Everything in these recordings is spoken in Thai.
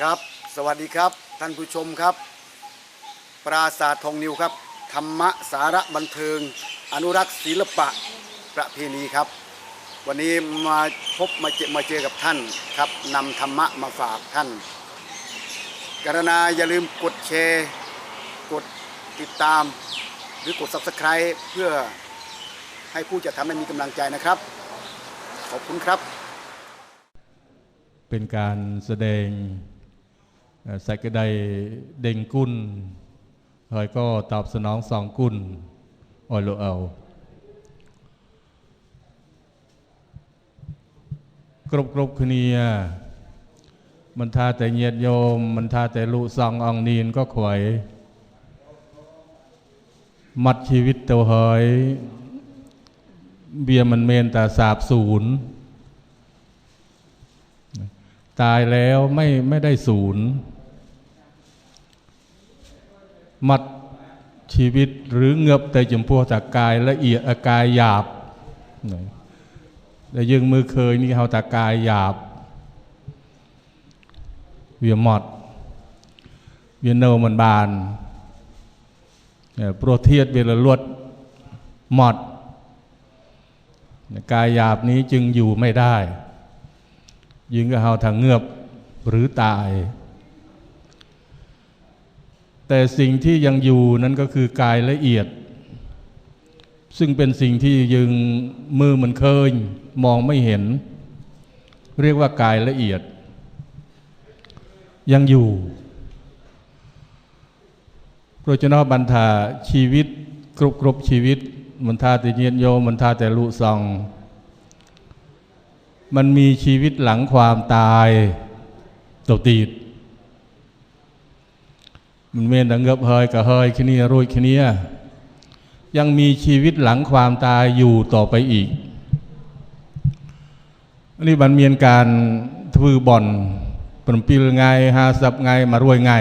ครับ สวัสดีครับ ท่านผู้ชมครับ ปราสาททองนิวครับ ธรรมะสาระบันเทิง อนุรักษ์ศิลปะประเพณีครับ วันนี้มาพบมาเจอมาเจอกับท่านครับนำธรรมะมาฝากท่าน กรณาอย่าลืมกดแชร์กดติดตาม หรือกด subscribe เพื่อให้ผู้จะทำให้มีกำลังใจนะครับ ขอบคุณครับ เป็นการแสดง เอ่อสักใดเด่งกุลเฮยก็ตอบสนองสองกุลออยโลเอากรบกรบคเนีมันทาแต่เงียดโยมมันทาแต่ลุซองอองนีนก็ขวยมัดชีวิตเตัวเฮยเบียมันเมนแต่สาบศูนย์ตายแล้วไม่ไม่ได้ศูนย์ มัดชีวิตหรือเงือบแต่จมพัวจากกายละเอียดอากายหยาบแต่ยังมือเคยนี่เขาตากายหยาบ เวียหมดเวียโนมันบานเนี่ยโปรเทียดเวลาลวดหมดกายหยาบนี้จึงอยู่ไม่ได้ ยิงกับเฮาทางเงือบหรือตาย แต่สิ่งที่ยังอยู่นั้นก็คือกายละเอียด ซึ่งเป็นสิ่งที่ยังมือมันเคยมองไม่เห็น เรียกว่ากายละเอียด ยังอยู่โปรจนบันทาชีวิตกรุบกรบชีวิตมันทาแต่เยียนโยมมันทาแต่ลุซอง มันมีชีวิตหลังความตายตกตีด มันเมนดังเงบเฮยกับเฮยขี้นี่รุ่ยขี้นี่ยังมีชีวิตหลังความตายอยู่ต่อไปอีกอันนี้มันเมียนการทวืบ่อนปรมปีลไงหาสับไงมารวยไง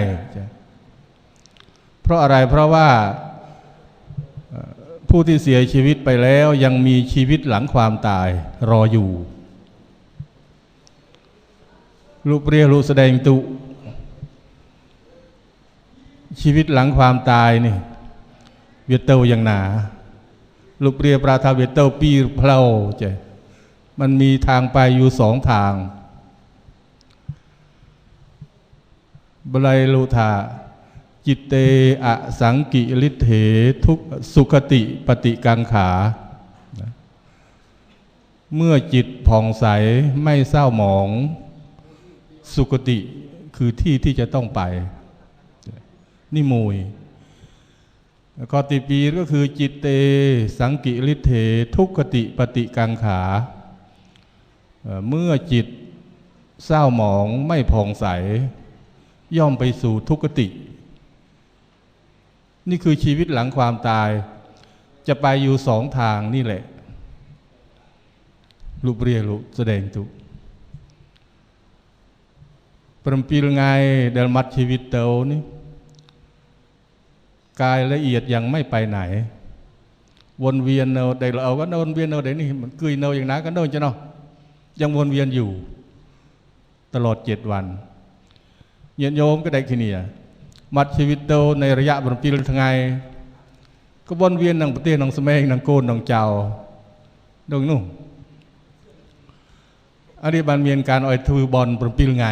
เพราะอะไรเพราะว่าผู้ที่เสียชีวิตไปแล้วยังมีชีวิตหลังความตายรออยู่ ลูกเรียลูกแสดงตุ ชีวิตหลังความตายนี่เวียเตาอย่างหนาลูกเรียปราทาเวียเตาปีเพลาเจมันมีทางไปอยู่สองทางบไลลูธาจิตเตอสังกิริเถทุกสุขติปฏิกังขา เมื่อจิตผ่องใสไม่เศร้าหมอง สุคติคือที่ที่จะต้องไป นี่มวยคอติปีก็คือจิตเต สังกิริเถทุกขติปฏิกังขา เมื่อจิตเศร้าหมองไม่ผ่องใส ย่อมไปสู่ทุกขติ นี่คือชีวิตหลังความตาย จะไปอยู่สองทางนี่แหละ รูปเรียรูปแสดงตุ Perempilangai dalam mat ชีวิตเตานี่ กายละเอียดยังไม่ไปไหน วนเวียนเนาได้เราก็วนเวียนเนาได้นี่มันกุยเนาอย่างนั้นก็โดนจะเนาะยังวนเวียนอยู่ ตลอดเจ็ดวันเย็นโยมก็ได้ขี้เนี่ยมัดชีวิตเตาในระยะบรมปีลทั้งไงก็วนเวียนนังประเทศนังสมัยนังโกนนังเจ้าดงนู่นอันนี้บันเมียนการอ่อยทือบอลปรมปิลไง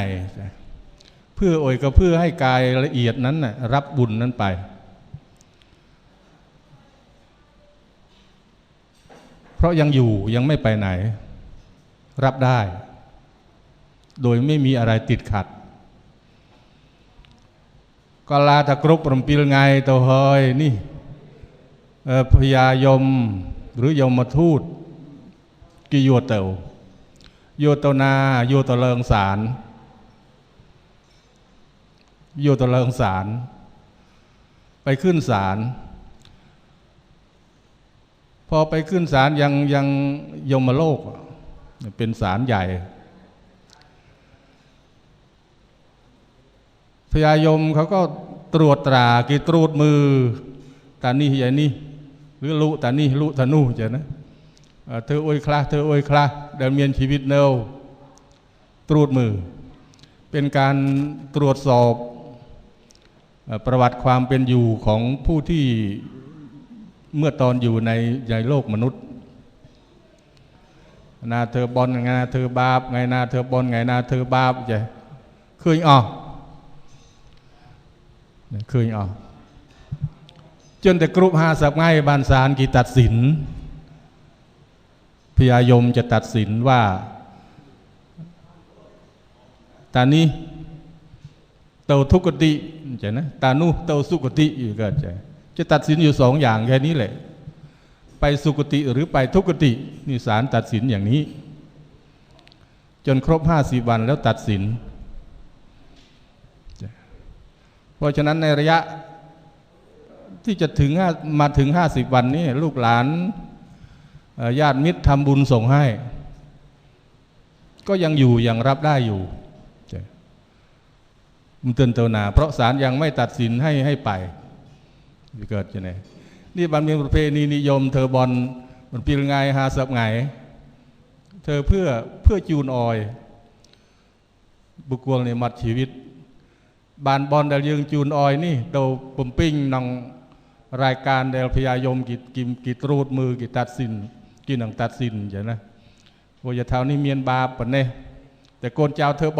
เพื่อโอยก็เพื่อให้กายละเอียดนั้นนะรับบุญนั้นไป เพ ราะยังอยู่ยังไม่ไปไหน รับได้ โดยไม่มีอะไรติดขัด ก็ลาตะกรุบปรมปิลไงตัวเฮยนี่พญายมหรือยมทูตกิโยเตวโยตนาโยตเลิงสารโยตเลิงสาร ไปขึ้นศาล พอไปขึ้นศาลยังยังยมโลก เป็นศาลใหญ่พญายมเขาก็ตรวจตรากีตรูดมือตานี่ใหญ่นี่หรือลุตานี่ลุตานู่จะนะเธออวยคลาเธออวยคลาเดินเมียนชีวิตเนวตรูดมือ เป็นการตรวจสอบประวัติความเป็นอยู่ของผู้ที่ เมื่อตอนอยู่ในในโลกมนุษย์ นาเธอบอลไงนาเธอบาปไงนาเธอบอลไงนาเธอบาปใช่คยอ๋อเคยอ๋อจนแต่กรุปห้าสับง่ายบานสารกีตัดสินพยายมจะตัดสินว่าตานี้เตาทุกขติใช่นะตานุเตาสุกติอยู่ก็ใช่ จะตัดสินอยู่สองอย่างแค่นี้แหละ ไปสุกติหรือไปทุกตินี่ศาลตัดสินอย่างนี้ จนครบห้าสิบวันแล้วตัดสิน เพราะฉะนั้นในระยะที่จะถึงห้ามาถึงห้าสิบวันนี้ลูกหลานญาติมิตรทำบุญส่งให้ ก็ยังอยู่ยังรับได้อยู่มันเตือนเตวนา เพราะศาลยังไม่ตัดสินให้ให้ไป เกิดจะไหนนี่บันเป็นประเพณีนิยม เธอบอลมันปีไงหาสับไง เธอเพื่อเพื่อจูนออย บุกวงในมัดชีวิต บานบอลเดลยืงจูนออยนี่เดาปุ่มปิ้งนองรายการเดลพยายมกิกิมกิตรูดมือกิตัดสินกินหนังตัดสินใช่ไหมว่าจะเท่านี้เมียนบาปปะเนี่ยแต่โกนเจ้าเธอ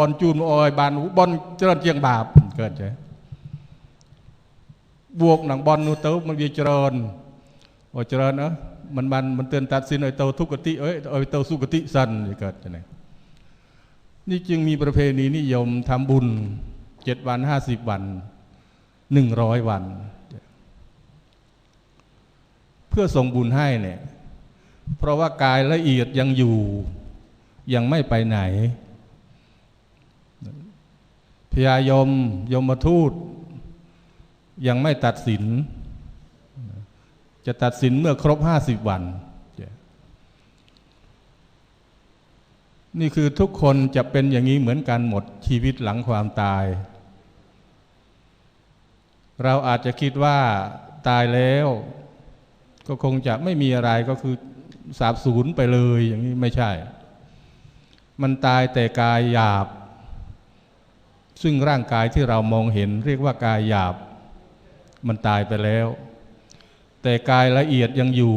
บวกหนังบอลนูเต้ามันวีเจริญว่าเจริญเนอะมันมันมันเตือนตัดสินไอ้เต้าทุกขติเอ้ยไอ้เต้าสุกติสันเกิดจะไหนนี่จึงมีประเพณีนิยมทำบุญเจ็ดวันห้าสิบวันหนึ่งร้อยวัน เพื่อส่งบุญให้เนี่ยเพราะว่ากายละเอียดยังอยู่ยังไม่ไปไหนพยายมยมทูต ยังไม่ตัดสิน จะตัดสินเมื่อครบห้าสิบวัน นี่คือทุกคนจะเป็นอย่างนี้เหมือนกันหมดชีวิตหลังความตาย เราอาจจะคิดว่าตายแล้ว ก็คงจะไม่มีอะไรก็คือสาบสูญไปเลยอย่างนี้ไม่ใช่ มันตายแต่กายหยาบ ซึ่งร่างกายที่เรามองเห็นเรียกว่ากายหยาบ มันตายไปแล้ว แต่กายละเอียดยังอยู่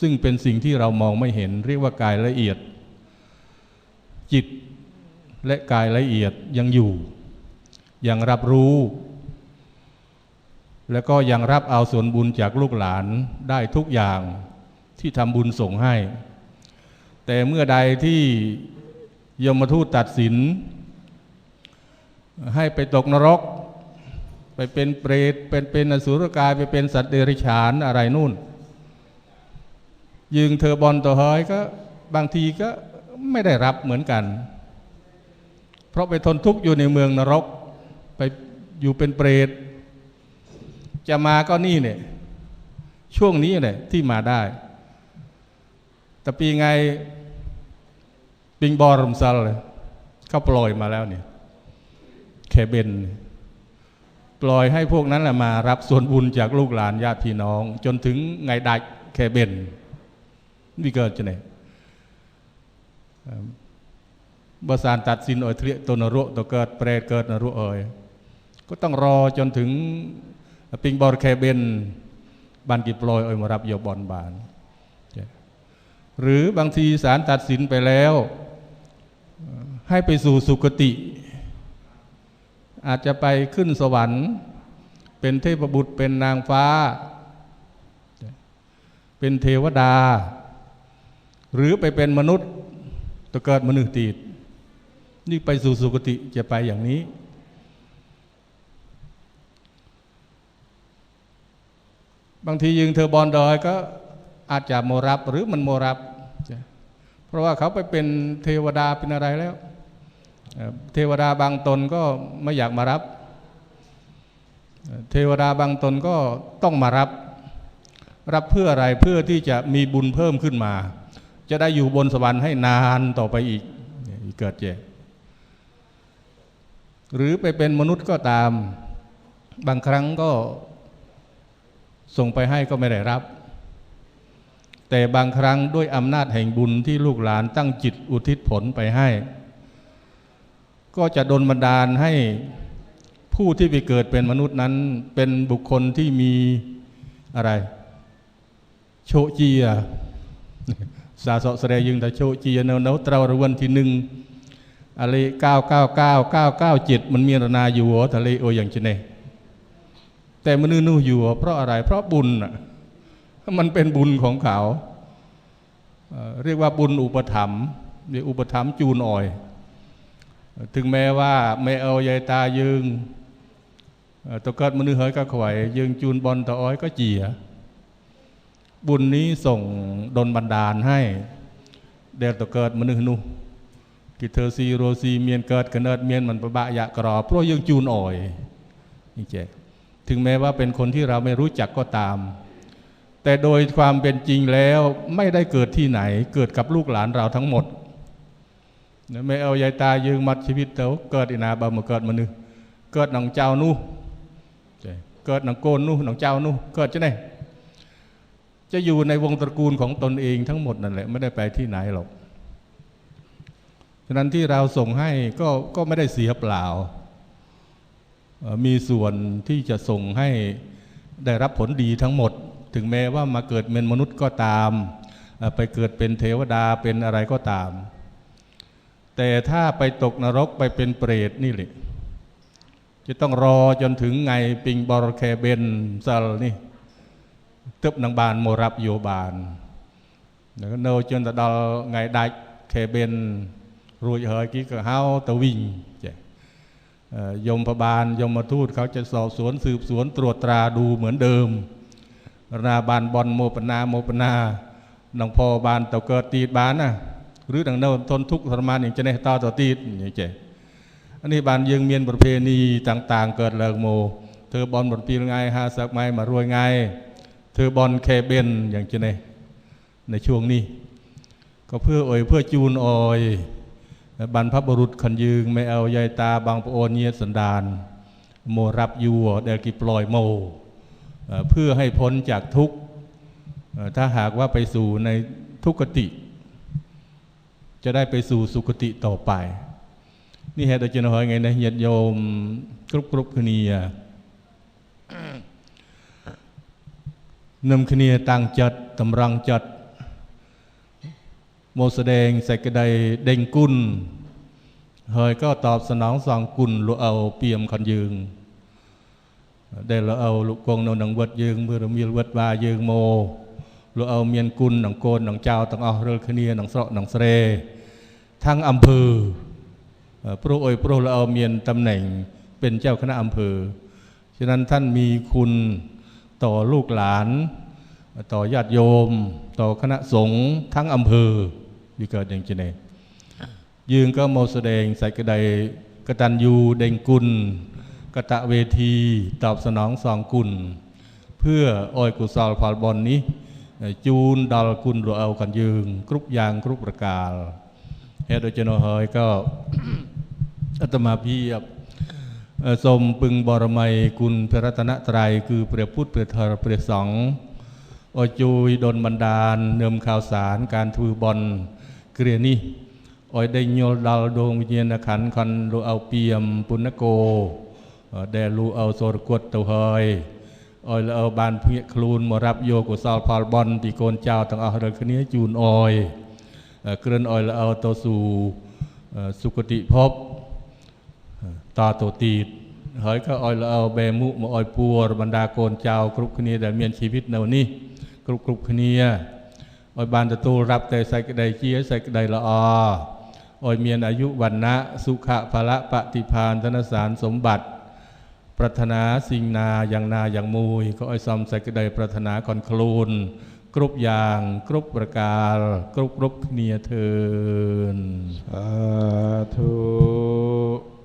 ซึ่งเป็นสิ่งที่เรามองไม่เห็น เรียกว่ากายละเอียด จิตและกายละเอียดยังอยู่ ยังรับรู้ แล้วก็ยังรับเอาส่วนบุญจากลูกหลานได้ทุกอย่างที่ทำบุญส่งให้ แต่เมื่อใดที่ยมทูตตัดสิน ให้ไปตกนรก ไปเป็นเปรตเป็นเป็นอสุรกายไปเป็นสัตว์เดรัจฉานอะไรนู่นยิงเธอบอลตัวเฮยก็บางทีก็ไม่ได้รับเหมือนกัน เพราะไปทนทุกข์อยู่ในเมืองนรก ไปอยู่เป็นเปรตจะมาก็นี่เนี่ยช่วงนี้เนี่ยที่มาได้ แต่ปีไงปิงบอรมซัลเลยเขาปล่อยมาแล้วเนี่ยแคเบน ปล่อยให้พวกนั้นแหละมารับส่วนบุญจากลูกหลานญาติพี่น้อง จนถึงไงดักแคเบนนี่เกิดจะไหนบสารตัดสินอ่อยเทียตนรุตัวเกิดเปรตเกิดนรุเอ่ยก็ต้องรอจนถึงปิงบอร์แคเบนบานกิปลอยอ่อยมารับโยบอนบาน หรือบางทีศาลตัดสินไปแล้ว ให้ไปสู่สุคติ อาจจะไปขึ้นสวรรค์ เป็นเทพบุตรเป็นนางฟ้า เป็นเทวดา หรือไปเป็นมนุษย์ตัวเกิดมนุษย์ตีดนี่ไปสู่สุคติจะไปอย่างนี้ บางทียิงเธอบอลดอยก็อาจจะโมรับหรือมันโมรับ เพราะว่าเขาไปเป็นเทวดาเป็นอะไรแล้ว เทวดาบางตนก็ไม่อยากมารับ เทวดาบางตนก็ต้องมารับ รับเพื่ออะไรเพื่อที่จะมีบุญเพิ่มขึ้นมา จะได้อยู่บนสวรรค์ให้นานต่อไปอีกเกิดเจหรือไปเป็นมนุษย์ก็ตาม บางครั้งก็ส่งไปให้ก็ไม่ได้รับ แต่บางครั้งด้วยอำนาจแห่งบุญที่ลูกหลานตั้งจิตอุทิศผลไปให้ ก็จะดลบันดาลให้ผู้ที่ไปเกิดเป็นมนุษย์นั้น เป็นบุคคลที่มีอะไร โชจียสาสะแสดงยังแต่โชจียเนาเนาตรารวันที่หนึ่งอะไรเก้าเก้าเก้าเก้าเก้าเจ็ดมันมีรนาอยู่หัวทะเลโออย่างเชนเนแต่มันนู่นอยู่เพราะอะไร เพราะบุญน่ะมันเป็นบุญของเขาเอ่อเรียกว่าบุญอุปถัมภ์เรียกอุปถัมภ์จูนอ่อย ถึงแม้ว่าไม่เอายายตายึงตะเกิดมนุษย์เฮยก็ขวายยึงจูนบอลตะอ้อยก็เจีย บุญนี้ส่งดลบันดาลให้ เดลตะเกิดมนุษย์นุกิเธอซีโรซีเมียนเกิดกระเนิดเมียนมันประบะยะกรอเพราะยังจูนอ่อยนี่เจ๊ถึงแม้ว่าเป็นคนที่เราไม่รู้จักก็ตาม แต่โดยความเป็นจริงแล้วไม่ได้เกิดที่ไหนเกิดกับลูกหลานเราทั้งหมด ไม่เอายายตายืงมัดชีวิตเตาเกิดอีนาบามาเกิดมานึเกิดหนังเจ้านู่เกิดหนังโกนนู่หนังเจ้านู่เกิดจะไหนจะอยู่ในวงตระกูลของตนเองทั้งหมดนั่นแหละไม่ได้ไปที่ไหนหรอกฉะนั้นที่เราส่งให้ก็ก็ไม่ได้เสียเปล่า มีส่วนที่จะส่งให้ได้รับผลดีทั้งหมด ถึงแม้ว่ามาเกิดเป็นมนุษย์ก็ตาม ไปเกิดเป็นเทวดาเป็นอะไรก็ตาม แต่ถ้าไปตกนรกไปเป็นเปรตนี่แหละจะต้องรอจนถึงไงปิงบอรแคเบนซัลนี่ตึบนางบานโมรับโยบานแล้วก็เนอจนแต่ดอลไงได้แคเบนรวยเฮยกี้ก็เฮาตะวิ่งเจ้เอ่อยมพบาลยมมาทูตเขาจะสอบสวนสืบสวนตรวจตราดูเหมือนเดิมราบานบอลโมปนาโมปนาหนองพอบานเตาเกิดตีดบานนะ หรือดังโน้นทนทุกข์ทรมานอย่างจะในต่อต่อตีดอย่างเจอันนี้บานยังเมียนประเพณีต่างๆ เกิดเลิกโม เธอบอลบทปีไงหาสักไม้มารวยไง เธอบอลแคเบนอย่างจะในในช่วงนี้ ก็เพื่อเอ่ยเพื่อจูนอ่อยบรรพบุรุษขันยืงไม่เอายายตาบางปโอนเนียสันดานโมรับอยูเดลกิปลอยโมเพื่อให้พ้นจากทุกข์ถ้าหากว่าไปสู่ในทุกขติ จะได้ไปสู่สุคติต่อไป นี่เหตุจะนหอยไงนะญาติโยมกรุบกรุบคเนียนำคเนียตั้งจัดตำรังจัด โมแสดงใส่กระไดเด่งกุลเฮยก็ตอบสนองสองกุลลูเอาเปียมคันยืง ได้ลูเอาลูกกงนนังวัดยืงเมื่อมีวัดวายืงโม ลูเอาเมียนกุลหนังโกนหนังเ ทั้งอำเภอพระโอยพระลูเอาเมียนตำแหน่งเป็นเจ้าคณะอำเภอ ฉะนั้นท่านมีคุณต่อลูกหลาน ต่อญาติโยม ต่อคณะสงฆ์ทั้งอำเภอที่เกิดอย่างเจเนยืงก็โมแสดงใส่กระไดกตัญญูเด่งกุลกะตะเวทีตอบสนองสองกุล เพื่ออ้อยกุศลพอลบอลนี้ จูนดอลกุลรัวเอากันยืงกรุปยางกรุปประกาศ เฮดโดเจโนเฮยก็อาตมาเพียบเอ่อสมปึงบรมัยกุลพระรัตนตรัยคือเปรียบพุทธเปรียบเธอเปรียบสองอจุยดนบันดาล เนิมข่าวสารการทูบอลเกรียนี่ออยได้โยลดาลดวงวิญญาณขันคันรูเอาเปียมปุณโกเอ่อแดรูเอาโซรกวดเตาเฮยออยเอาบานเพียคลูนมารับโยกุสลพอลบอลปีโกนเจ้าตั้งเอาเรือคนี้จูนออย เอ่อเกรนออยล้วเอาตัวสู่สุคติภพตาตตีดเฮ้ยก็ออยละเอาแบมุมาออยปัวบรรดาโกนเจ้ากรุบคเนียแต่เมียนชีวิตแนวนี้กรุบกรุบคเนียออยบานตะตูรับแต่ใส่กระไดเจียใส่กระไดละอออยเมียนอายุวันนะสุขะภละปฏิพานธนสารสมบัติปรารถนาสิ่งนาอย่างนาอย่างมูยก็ออยซอมใส่กระไดปรารถนาคอนคลูน กรุบยางกรุบประการกรุบครบเนียเทินสาธุ